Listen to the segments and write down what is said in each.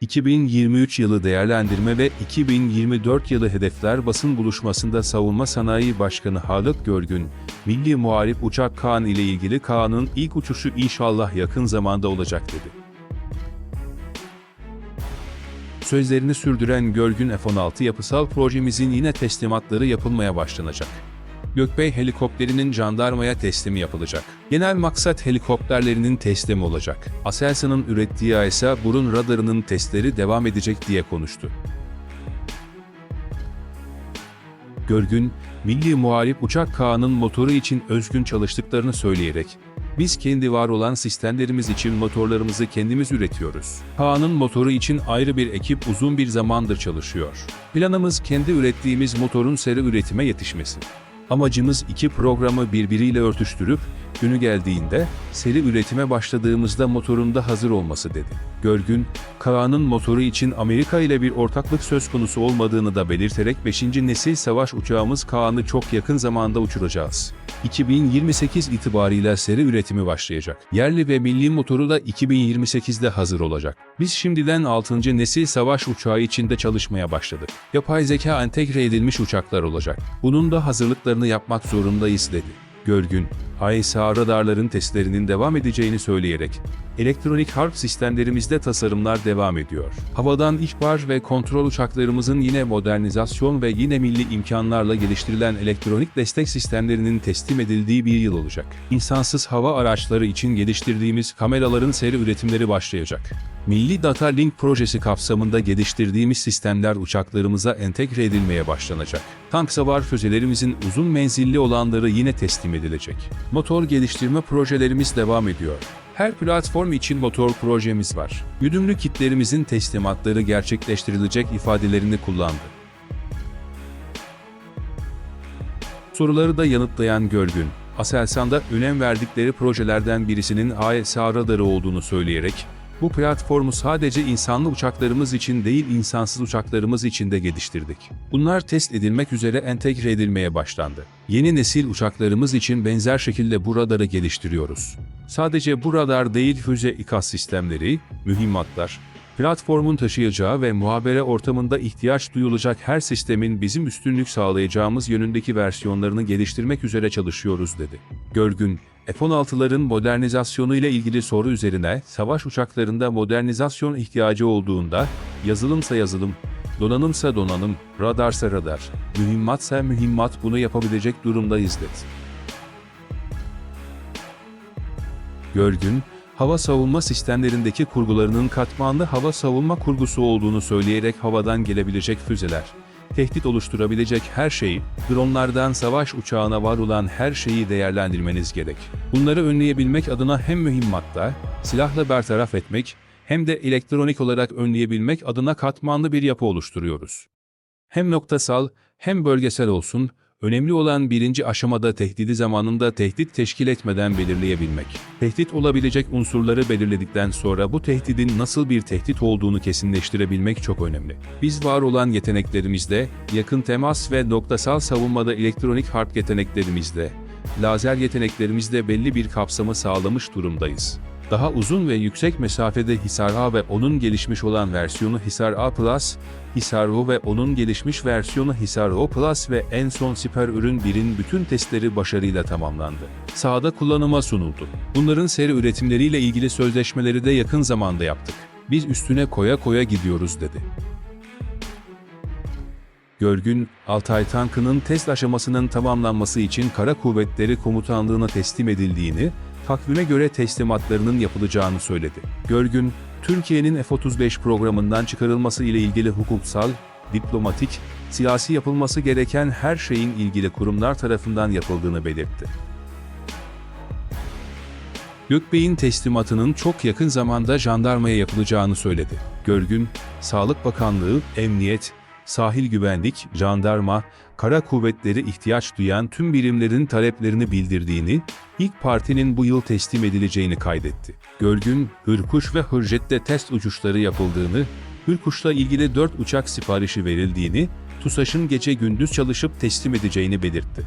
2023 yılı değerlendirme ve 2024 yılı hedefler basın buluşmasında Savunma Sanayi Başkanı Halık Görgün, Milli Muharip Uçak Kaan ile ilgili Kaan'ın ilk uçuşu inşallah yakın zamanda olacak dedi. Sözlerini sürdüren Görgün F-16 yapısal projemizin yine teslimatları yapılmaya başlanacak. Gökbey helikopterinin jandarmaya teslimi yapılacak. Genel maksat helikopterlerinin teslimi olacak. Aselsan'ın ürettiği AESA burun radarının testleri devam edecek diye konuştu. Görgün, Milli Muharip Uçak Kağan'ın motoru için özgün çalıştıklarını söyleyerek, biz kendi var olan sistemlerimiz için motorlarımızı kendimiz üretiyoruz. Kağan'ın motoru için ayrı bir ekip uzun bir zamandır çalışıyor. Planımız kendi ürettiğimiz motorun seri üretime yetişmesi. Amacımız iki programı birbiriyle örtüştürüp, günü geldiğinde seri üretime başladığımızda motorun da hazır olması dedi. Görgün, Kaan'ın motoru için Amerika ile bir ortaklık söz konusu olmadığını da belirterek 5. nesil savaş uçağımız Kaan'ı çok yakın zamanda uçuracağız. 2028 itibarıyla seri üretimi başlayacak. Yerli ve milli motoru da 2028'de hazır olacak. Biz şimdiden 6. nesil savaş uçağı içinde çalışmaya başladık. Yapay zeka entegre edilmiş uçaklar olacak. Bunun da hazırlıklarını yapmak zorundayız dedi. Görgün, AESA radarların testlerinin devam edeceğini söyleyerek, elektronik harp sistemlerimizde tasarımlar devam ediyor. Havadan ihbar ve kontrol uçaklarımızın yine modernizasyon ve yine milli imkanlarla geliştirilen elektronik destek sistemlerinin teslim edildiği bir yıl olacak. İnsansız hava araçları için geliştirdiğimiz kameraların seri üretimleri başlayacak. Milli Data Link projesi kapsamında geliştirdiğimiz sistemler uçaklarımıza entegre edilmeye başlanacak. Tank savar füzelerimizin uzun menzilli olanları yine teslim edilecek. Motor geliştirme projelerimiz devam ediyor. Her platform için motor projemiz var. Güdümlü kitlerimizin teslimatları gerçekleştirilecek ifadelerini kullandı. Soruları da yanıtlayan Görgün, Aselsan'da önem verdikleri projelerden birisinin AESA radarı olduğunu söyleyerek, bu platformu sadece insanlı uçaklarımız için değil insansız uçaklarımız için de geliştirdik. Bunlar test edilmek üzere entegre edilmeye başlandı. Yeni nesil uçaklarımız için benzer şekilde bu radarı geliştiriyoruz. Sadece bu radar değil füze ikaz sistemleri, mühimmatlar, platformun taşıyacağı ve muhabere ortamında ihtiyaç duyulacak her sistemin bizim üstünlük sağlayacağımız yönündeki versiyonlarını geliştirmek üzere çalışıyoruz dedi. Görgün, F-16'ların modernizasyonu ile ilgili soru üzerine savaş uçaklarında modernizasyon ihtiyacı olduğunda yazılımsa yazılım, donanımsa donanım, radarsa radar, mühimmatsa mühimmat bunu yapabilecek durumdayız dedi. Görgün, hava savunma sistemlerindeki kurgularının katmanlı hava savunma kurgusu olduğunu söyleyerek havadan gelebilecek füzeler, tehdit oluşturabilecek her şeyi, dronlardan savaş uçağına var olan her şeyi değerlendirmeniz gerek. Bunları önleyebilmek adına hem mühimmatta, silahla bertaraf etmek, hem de elektronik olarak önleyebilmek adına katmanlı bir yapı oluşturuyoruz. Hem noktasal, hem bölgesel olsun, önemli olan birinci aşamada tehdidi zamanında tehdit teşkil etmeden belirleyebilmek. Tehdit olabilecek unsurları belirledikten sonra bu tehdidin nasıl bir tehdit olduğunu kesinleştirebilmek çok önemli. Biz var olan yeteneklerimizde, yakın temas ve noktasal savunmada elektronik harp yeteneklerimizde, lazer yeteneklerimizde belli bir kapsamı sağlamış durumdayız. Daha uzun ve yüksek mesafede Hisar A ve onun gelişmiş olan versiyonu Hisar A Plus, Hisar O ve onun gelişmiş versiyonu Hisar O ve en son siper ürün 1'in bütün testleri başarıyla tamamlandı. Sahada kullanıma sunuldu. Bunların seri üretimleriyle ilgili sözleşmeleri de yakın zamanda yaptık. Biz üstüne koya koya gidiyoruz dedi. Görgün, Altay tankının test aşamasının tamamlanması için Kara Kuvvetleri Komutanlığı'na teslim edildiğini, takvime göre teslimatlarının yapılacağını söyledi. Görgün, Türkiye'nin F-35 programından çıkarılması ile ilgili hukuksal, diplomatik, siyasi yapılması gereken her şeyin ilgili kurumlar tarafından yapıldığını belirtti. Gökbey'in teslimatının çok yakın zamanda jandarmaya yapılacağını söyledi. Görgün, Sağlık Bakanlığı, Emniyet, Sahil Güvenlik, Jandarma, Kara Kuvvetleri ihtiyaç duyan tüm birimlerin taleplerini bildirdiğini, ilk partinin bu yıl teslim edileceğini kaydetti. Görgün, Hırkuş ve Hırjet'te test uçuşları yapıldığını, Hırkuş'la ilgili 4 uçak siparişi verildiğini, TUSAŞ'ın gece gündüz çalışıp teslim edeceğini belirtti.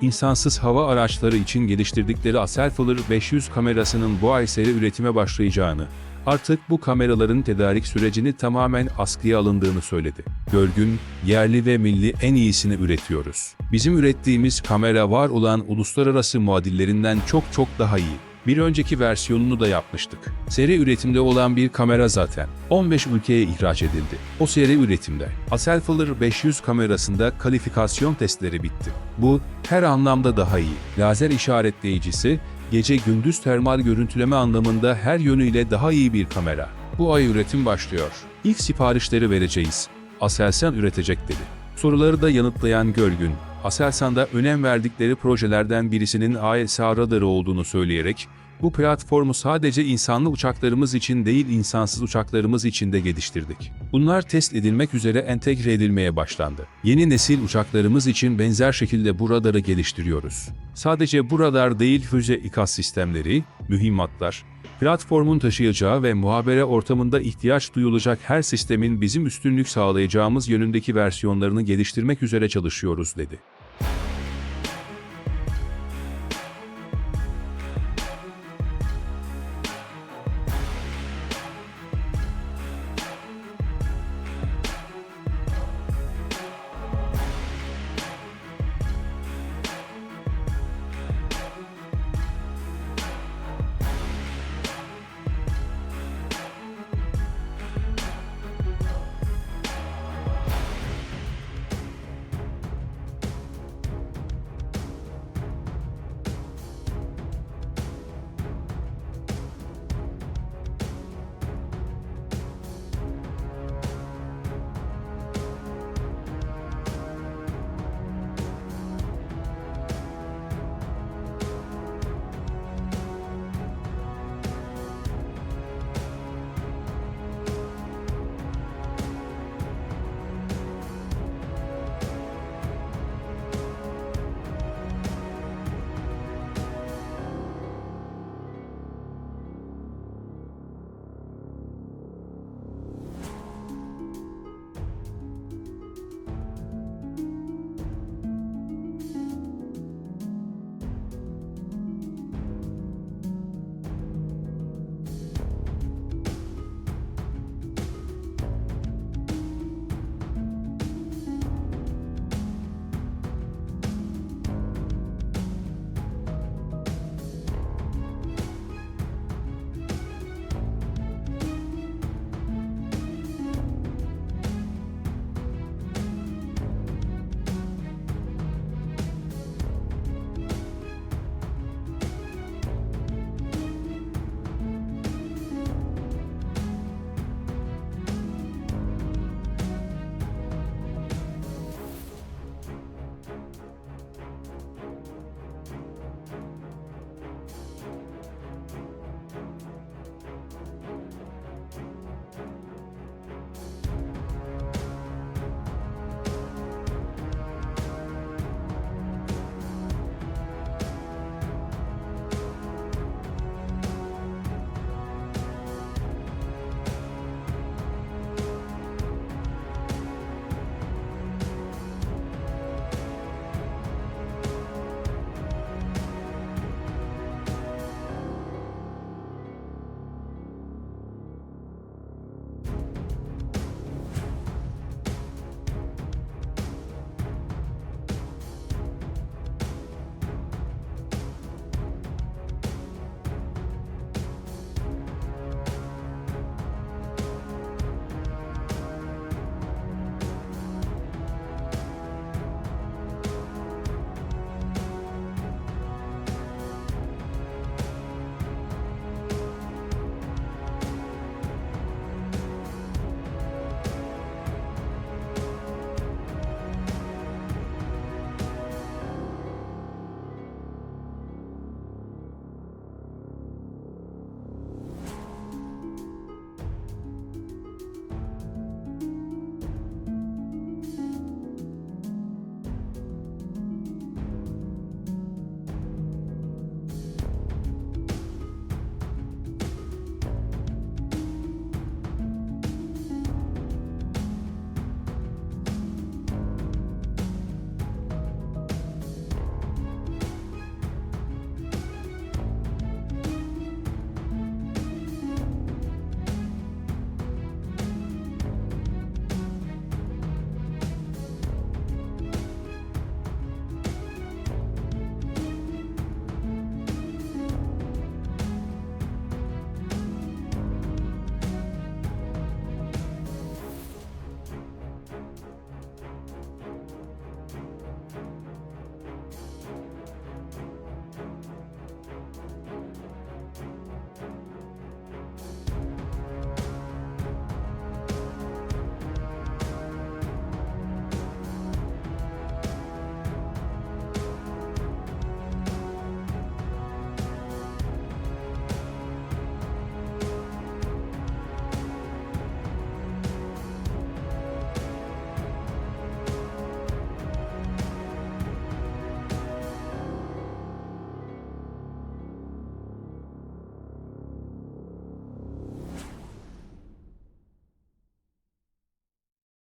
İnsansız hava araçları için geliştirdikleri Aselfiller 500 kamerasının bu ay seri üretime başlayacağını, Artık bu kameraların tedarik sürecini tamamen askıya alındığını söyledi. Görgün, yerli ve milli en iyisini üretiyoruz. Bizim ürettiğimiz kamera var olan uluslararası muadillerinden çok çok daha iyi. Bir önceki versiyonunu da yapmıştık. Seri üretimde olan bir kamera zaten. 15 ülkeye ihraç edildi. O seri üretimde. Aselfuller 500 kamerasında kalifikasyon testleri bitti. Bu her anlamda daha iyi. Lazer işaretleyicisi, gece gündüz termal görüntüleme anlamında her yönüyle daha iyi bir kamera. Bu ay üretim başlıyor. İlk siparişleri vereceğiz. Aselsan üretecek dedi. Soruları da yanıtlayan Gölgün, Aselsan'da önem verdikleri projelerden birisinin AESA radarı olduğunu söyleyerek, bu platformu sadece insanlı uçaklarımız için değil insansız uçaklarımız için de geliştirdik. Bunlar test edilmek üzere entegre edilmeye başlandı. Yeni nesil uçaklarımız için benzer şekilde bu radarı geliştiriyoruz. Sadece bu radar değil füze ikaz sistemleri, mühimmatlar, platformun taşıyacağı ve muhabere ortamında ihtiyaç duyulacak her sistemin bizim üstünlük sağlayacağımız yönündeki versiyonlarını geliştirmek üzere çalışıyoruz dedi.